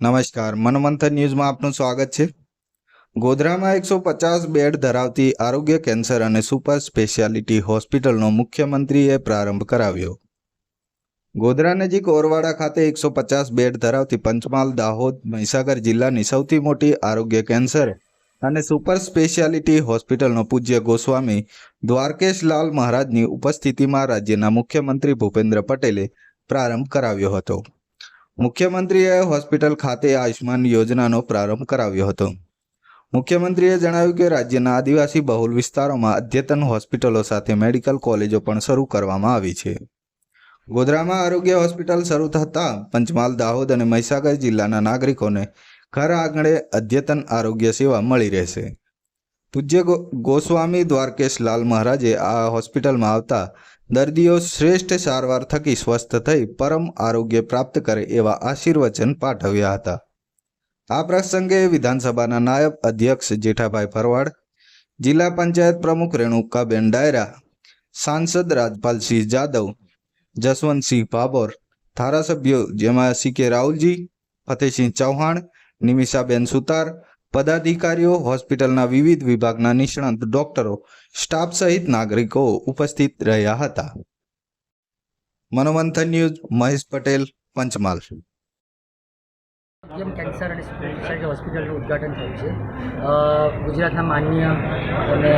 નમસ્કાર, મનમંથન ન્યૂઝમાં આપનું સ્વાગત છે. ગોધરામાં એકસો પચાસ બેડ ધરાવતી આરોગ્ય કેન્સર અને સુપર સ્પેશિયાલિટી હોસ્પિટલનો મુખ્યમંત્રીએ પ્રારંભ કરાવ્યો. ગોધરા નજીક ઓરવાડા ખાતે એકસો પચાસ બેડ ધરાવતી પંચમહાલ દાહોદ મહીસાગર જિલ્લાની સૌથી મોટી આરોગ્ય કેન્સર અને સુપર સ્પેશિયાલિટી હોસ્પિટલનો પૂજ્ય ગોસ્વામી દ્વારકેશલાલ મહારાજની ઉપસ્થિતિમાં રાજ્યના મુખ્યમંત્રી ભૂપેન્દ્ર પટેલે પ્રારંભ કરાવ્યો હતો. મુખ્યમંત્રીએ હોસ્પિટલ ખાતે આયુષ્માન યોજનાનો પ્રારંભ કરાવ્યો હતો. મુખ્યમંત્રીએ જણાવ્યું કે રાજ્યના આદિવાસી બહુલ વિસ્તારોમાં અદ્યતન હોસ્પિટલો સાથે મેડિકલ કોલેજો પણ શરૂ કરવામાં આવી છે. ગોધરામાં આરોગ્ય હોસ્પિટલ શરૂ થતાં પંચમહાલ, દાહોદ અને મહીસાગર જિલ્લાના નાગરિકોને ઘર આંગણે અદ્યતન આરોગ્ય સેવા મળી રહેશે. પૂજ્ય ગોસ્વામી દ્વારકેશ લાલ મહારાજે આ હોસ્પિટલમાં આવતા દર્દીઓ શ્રેષ્ઠ સારવાર થકી સ્વસ્થ થઈ પરમ આરોગ્ય પ્રાપ્ત કરે એવા આશીર્વચન પાઠવ્યા હતા. આ પ્રસંગે વિધાનસભાના નાયબ અધ્યક્ષ જેઠાભાઈ ફરવાડ જિલ્લા પંચાયત પ્રમુખ રેણુકાબેન ડાયરા, સાંસદ રાજપાલસિંહ જાદવ, જસવંતસિંહ ભાભોર, ધારાસભ્યો જેમાં સી કે રાહુલજી, ફતેહસિંહ ચૌહાણ, નિમિષાબેન સુતાર પદાધિકારીઓ, હોસ્પિટલના વિવિધ વિભાગના નિષ્ણાંત ડોક્ટરો, સ્ટાફ સહિત નાગરિકો ઉપસ્થિત રહ્યા હતા. Manomanthan news, Mahesh Patel, Panchmahal. M cancer અને સ્પેશિયાલિટી હોસ્પિટલનું ઉદ્ઘાટન થયું છે. ગુજરાતના માનનીય અને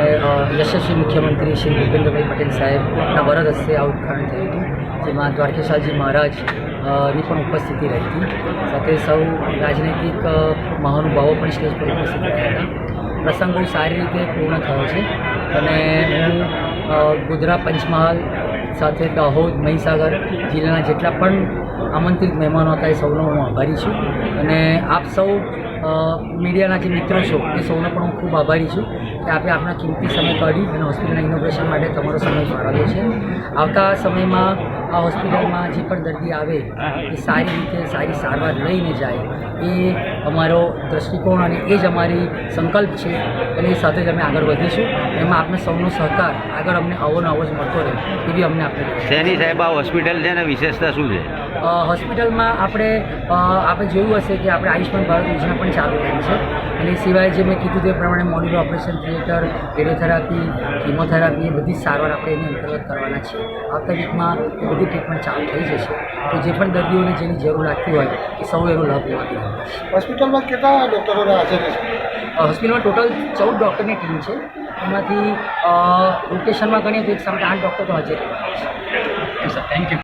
યશસ્વી મુખ્યમંત્રી શ્રી ભૂપેન્દ્રભાઈ પટેલ સાહેબના વરદ હસ્તે આ ઉદ્ઘાટન થયું હતું, જેમાં દ્વારકેશાજી મહારાજની પણ ઉપસ્થિતિ રહી હતી. સાથે સૌ રાજનૈતિક મહાનુભાવો પણ સ્ટેજ પર ઉપસ્થિત રહ્યા હતા. પ્રસંગ બહુ સારી રીતે પૂર્ણ થયો છે. અને હું ગોધરા પંચમહાલ સાથે દાહોદ, મહીસાગર જિલ્લાના જેટલા પણ આમંત્રિત મહેમાનો હતા એ સૌનો હું આભારી છું. અને આપ સૌ મીડિયાના જે મિત્રો છો એ સૌનો પણ હું ખૂબ આભારી છું કે આપે આપણા કિંમતી સમય કાઢી અને હોસ્પિટલના ઇનોગ્રેશન માટે તમારો સમય ફાળવ્યો છે. આવતા સમયમાં આ હોસ્પિટલમાં જે પણ દર્દી આવે, એ સારી રીતે સારી સારવાર લઈને જાય, એ અમારો દ્રષ્ટિકોણ અને એ જ અમારી સંકલ્પ છે અને એ સાથે જ અમે આગળ વધીશું. એમાં આપને સૌનો સહકાર આગળ અમને અવોનો ને આવો જ મળતો રહે, એવી અમને આપણે શેની સાહેબ, આ હોસ્પિટલ છે ને વિશેષતા શું છે? હોસ્પિટલમાં આપણે આપણે જોયું હશે કે આપણે આયુષ્યમાન ભારત યોજના પણ ચાલુ કરી છે. અને સિવાય જે મેં કીધું તે પ્રમાણે modular operation theatre radiotherapy chemotherapy એ બધી જ સારવાર આપણે એની અંતર્ગત કરવાના છીએ. આવતા વીકમાં એ બધી ટ્રીટમેન્ટ ચાલુ થઈ જશે. તો જે પણ દર્દીઓને જેની જરૂર લાગતી હોય એ સૌ એનો લાભ લેવાની હોસ્પિટલમાં કેટલા ડૉક્ટરો હાજર છે? હોસ્પિટલમાં ટોટલ ચૌદ ડૉક્ટરની ટીમ છે. એમાંથી રોટેશનમાં ગણીએ તો એક સામે આઠ ડૉક્ટર તો હાજર રહેવાના થેન્ક યુ